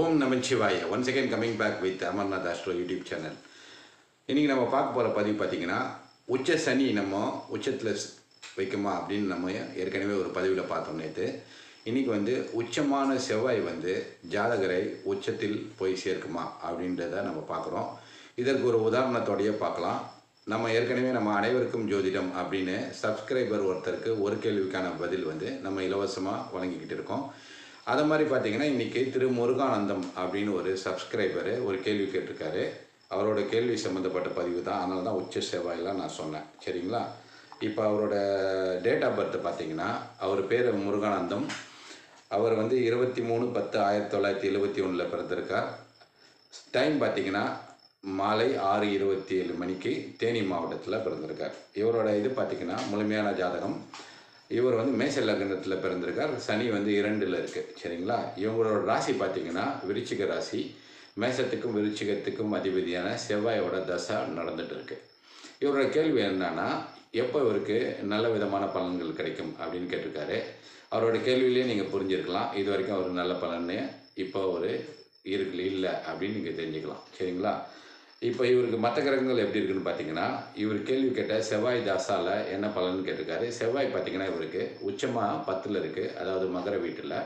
Om Namachivaya one second coming back with Amarnath Astro YouTube channel இன்றைக்கி நம்ம பார்க்க போகிற பதிவு பார்த்திங்கன்னா உச்ச சனி நம்ம உச்சத்தில் வைக்குமா அப்படின்னு நம்ம ஏற்கனவே ஒரு பதிவில் பார்த்தோம் நேற்று இன்றைக்கி வந்து உச்சமான செவ்வாய் வந்து ஜாதகரை உச்சத்தில் போய் சேர்க்குமா அப்படின்றத நம்ம பார்க்குறோம். இதற்கு ஒரு உதாரணத்தோடையே பார்க்கலாம். நம்ம ஏற்கனவே நம்ம அனைவருக்கும் ஜோதிடம் அப்படின்னு சப்ஸ்கிரைபர் ஒருத்தருக்கு ஒரு கேள்விக்கான பதில் வந்து நம்ம இலவசமாக வழங்கிக்கிட்டு இருக்கோம். அதை மாதிரி பார்த்தீங்கன்னா இன்றைக்கி திரு முருகானந்தம் அப்படின்னு ஒரு சப்ஸ்கிரைபரு ஒரு கேள்வி கேட்டிருக்காரு. அவரோட கேள்வி சம்மந்தப்பட்ட பதிவு தான். அதனால தான் உச்ச செவ்வாயெல்லாம் நான் சொன்னேன். சரிங்களா? இப்போ அவரோட டேட் ஆஃப் பர்த் பார்த்தீங்கன்னா அவர் பேர் முருகானந்தம். அவர் வந்து இருபத்தி மூணு பத்து ஆயிரத்தி தொள்ளாயிரத்தி எழுபத்தி ஒன்றில் பிறந்திருக்கார். டைம் பார்த்தீங்கன்னா மாலை ஆறு இருபத்தி ஏழு மணிக்கு தேனி மாவட்டத்தில் பிறந்திருக்கார். இவரோட இது பார்த்தீங்கன்னா முழுமையான ஜாதகம். இவர் வந்து மேஷ லக்னத்தில் பிறந்திருக்கார். சனி வந்து இரண்டில் இருக்குது சரிங்களா? இவங்களோட ராசி பார்த்தீங்கன்னா விருச்சிக ராசி. மேசத்துக்கும் விருச்சிகத்துக்கும் அதிபதியான செவ்வாயோட தசை நடந்துட்டு இருக்கு. இவரோட கேள்வி என்னன்னா எப்போ இவருக்கு நல்ல விதமான பலன்கள் கிடைக்கும் அப்படின்னு கேட்டிருக்காரு. அவரோட கேள்வியிலேயே நீங்கள் புரிஞ்சிருக்கலாம். இது வரைக்கும் அவர் நல்ல பலன்னு இப்போ ஒரு இருக்கு இல்லை அப்படின்னு நீங்கள் தெரிஞ்சுக்கலாம். சரிங்களா? இப்போ இவருக்கு மற்ற கிரகங்கள் எப்படி இருக்குன்னு பார்த்தீங்கன்னா இவர் கேள்வி கேட்ட செவ்வாய் தாசாவில் என்ன பலன்னு கேட்டிருக்காரு. செவ்வாய் பார்த்தீங்கன்னா இவருக்கு உச்சமாக பத்தில் இருக்குது அதாவது மகர வீட்டில்.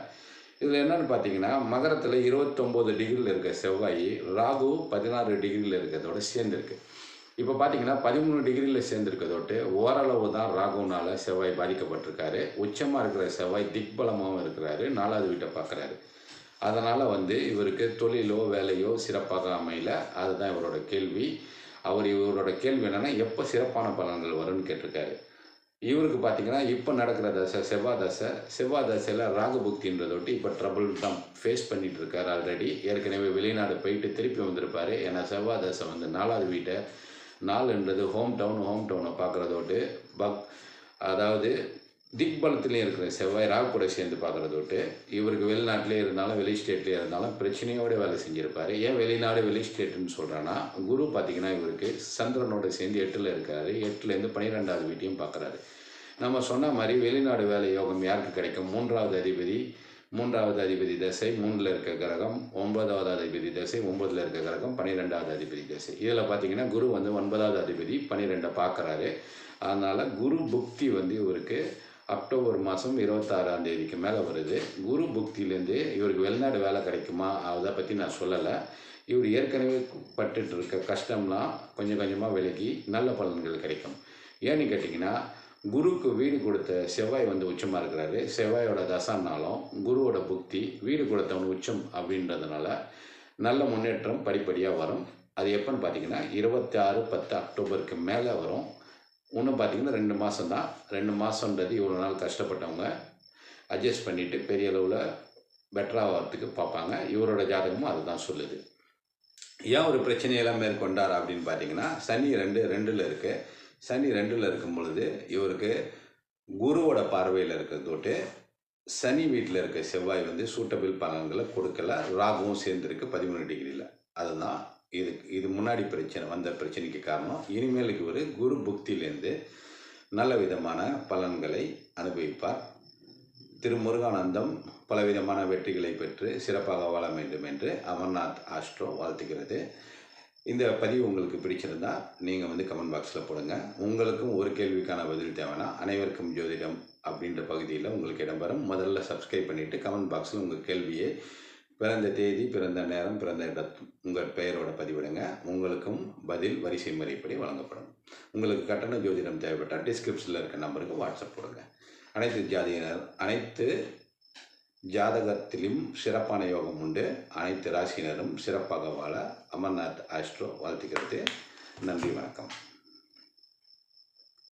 இதில் என்னென்னு பார்த்தீங்கன்னா மகரத்தில் இருபத்தொம்போது டிகிரியில் இருக்க செவ்வாய் ராகு பதினாறு டிகிரியில் இருக்கிறதோட சேர்ந்துருக்கு. இப்போ பார்த்தீங்கன்னா பதிமூணு டிகிரியில் சேர்ந்துருக்கதோட்டு ஓரளவு தான் ராகுனால் செவ்வாய் பாதிக்கப்பட்டிருக்காரு. உச்சமாக இருக்கிற செவ்வாய் திக்பலமாகவும் இருக்கிறாரு. நாலாவது வீட்டை பார்க்குறாரு. அதனால் வந்து இவருக்கு தொழிலோ வேலையோ சிறப்பாக அமையல. அதுதான் இவரோட கேள்வி. அவர் இவரோட கேள்வி என்னென்னா எப்போ சிறப்பான பலன்கள் வரும்னு கேட்டிருக்காரு. இவருக்கு பார்த்தீங்கன்னா இப்போ நடக்கிற தசை செவ்வாய் தசை செவ்வாய் தசையில் ராகு புக்தின்றதொட்டி இப்போ ட்ரபிள் தான் ஃபேஸ் பண்ணிட்டு இருக்காரு ஆல்ரெடி ஏற்கனவே வெளிநாடு போயிட்டு திருப்பி வந்திருப்பார். ஏன்னா செவ்வாய் தசை வந்து நாலாவது வீட்டை நாலுன்றது ஹோம் டவுன் ஹோம் டவுனை பார்க்குறதோட்டு பக் அதாவது திக்பலத்துலேயும் இருக்கிற செவ்வாய் ராகு கூட சேர்ந்து பார்க்குறதோட்டு இவருக்கு வெளிநாட்டிலே இருந்தாலும் வெளி ஸ்டேட்லேயே இருந்தாலும் பிரச்சனையோட வேலை செஞ்சுருப்பார். ஏன் வெளிநாடு வெளி ஸ்டேட்டுன்னு சொல்கிறேன்னா குரு பார்த்திங்கன்னா இவருக்கு சந்திரனோட சேர்ந்து எட்டில் இருக்காரு எட்டுலேருந்து பன்னிரெண்டாவது வீட்டையும் பார்க்குறாரு நம்ம சொன்ன மாதிரி வெளிநாடு வேலை யோகம் யாருக்கு கிடைக்கும்? மூன்றாவது அதிபதி மூன்றாவது அதிபதி தசை மூணில் இருக்க கிரகம் ஒன்பதாவது அதிபதி தசை ஒன்பதில் இருக்க கிரகம் பன்னிரெண்டாவது அதிபதி தசை. இதில் பார்த்தீங்கன்னா குரு வந்து ஒன்பதாவது அதிபதி பன்னிரெண்டை பார்க்குறாரு அதனால் குரு புக்தி வந்து இவருக்கு அக்டோபர் மாதம் இருபத்தாறாம் தேதிக்கு மேலே வருது. குரு புக்தியிலேருந்து இவருக்கு வெளிநாடு வேலை கிடைக்குமா? அதை பற்றி நான் சொல்லலை. இவர் ஏற்கனவே பட்டுட்டு இருக்க கஷ்டம்லாம் கொஞ்சம் கொஞ்சமாக விலகி நல்ல பலன்கள் கிடைக்கும். ஏன்னு கேட்டிங்கன்னா குருவுக்கு வீடு கொடுத்த செவ்வாய் வந்து உச்சமாக இருக்கிறாரு. செவ்வாயோட தசானாலும் குருவோட புக்தி வீடு கொடுத்தவன் உச்சம் அப்படின்றதுனால நல்ல முன்னேற்றம் படிப்படியாக வரும். அது எப்போன்னு பார்த்தீங்கன்னா இருபத்தி ஆறு பத்து அக்டோபருக்கு மேலே வரும். இன்னும் பார்த்தீங்கன்னா ரெண்டு மாதம் தான் ரெண்டு மாதன்றது இவ்வளோ நாள் கஷ்டப்பட்டவங்க. அட்ஜஸ்ட் பண்ணிவிட்டு பெரிய அளவில் பெட்டராகிறதுக்கு பார்ப்பாங்க. இவரோட ஜாதகமும் அதுதான் சொல்லுது. ஏன் ஒரு பிரச்சனையெல்லாம் மேற்கொண்டார் அப்படின்னு பார்த்தீங்கன்னா சனி ரெண்டு ரெண்டில் இருக்குது சனி ரெண்டில் இருக்கும் பொழுது இவருக்கு குருவோட பார்வையில் இருக்கிறதோட்டு சனி வீட்டில் இருக்க செவ்வாய் வந்து சூட்டபிள் பலன்களை கொடுக்கல. ராகுவும் சேர்ந்துருக்கு பதிமூணு டிகிரியில் அதுதான் இது இது முன்னாடி பிரச்சனை வந்த பிரச்சனைக்கு காரணம். இனிமேலுக்கு ஒரு குரு புக்தியிலேருந்து நல்ல விதமான பலன்களை அனுபவிப்பார். திரு முருகானந்தம் பலவிதமான வெற்றிகளை பெற்று சிறப்பாக வாழ வேண்டும் என்று அமர்நாத் ஆஸ்ட்ரோ வாழ்த்துகிறது. இந்த பதிவு உங்களுக்கு பிடிச்சிருந்தா நீங்கள் வந்து கமெண்ட் பாக்ஸில் போடுங்க. உங்களுக்கும் ஒரு கேள்விக்கான பதில் தேவைன்னா அனைவருக்கும் ஜோதிடம் அப்படின்ற பகுதியில் உங்களுக்கு இடம்பெறும். முதல்ல சப்ஸ்கிரைப் பண்ணிவிட்டு கமெண்ட் பாக்ஸில் உங்கள் கேள்வியை பிறந்த தேதி பிறந்த நேரம் பிறந்த இடம் உங்கள் பெயரோட பதிவிடுங்க. உங்களுக்கும் பதில் வரிசை முறைப்படி வழங்கப்படும். உங்களுக்கு கட்டண ஜோதிடம் தேவைப்பட்டால் டிஸ்கிரிப்ஷனில் இருக்க நம்பருக்கு வாட்ஸ்அப் போடுங்க. அனைத்து ஜாதியினர் அனைத்து ஜாதகத்திலும் சிறப்பான யோகம் உண்டு. அனைத்து ராசியினரும் சிறப்பாக வாழ அமர்நாத் ஆஸ்ட்ரோ வாழ்த்துக்கிறது நன்றி வணக்கம்.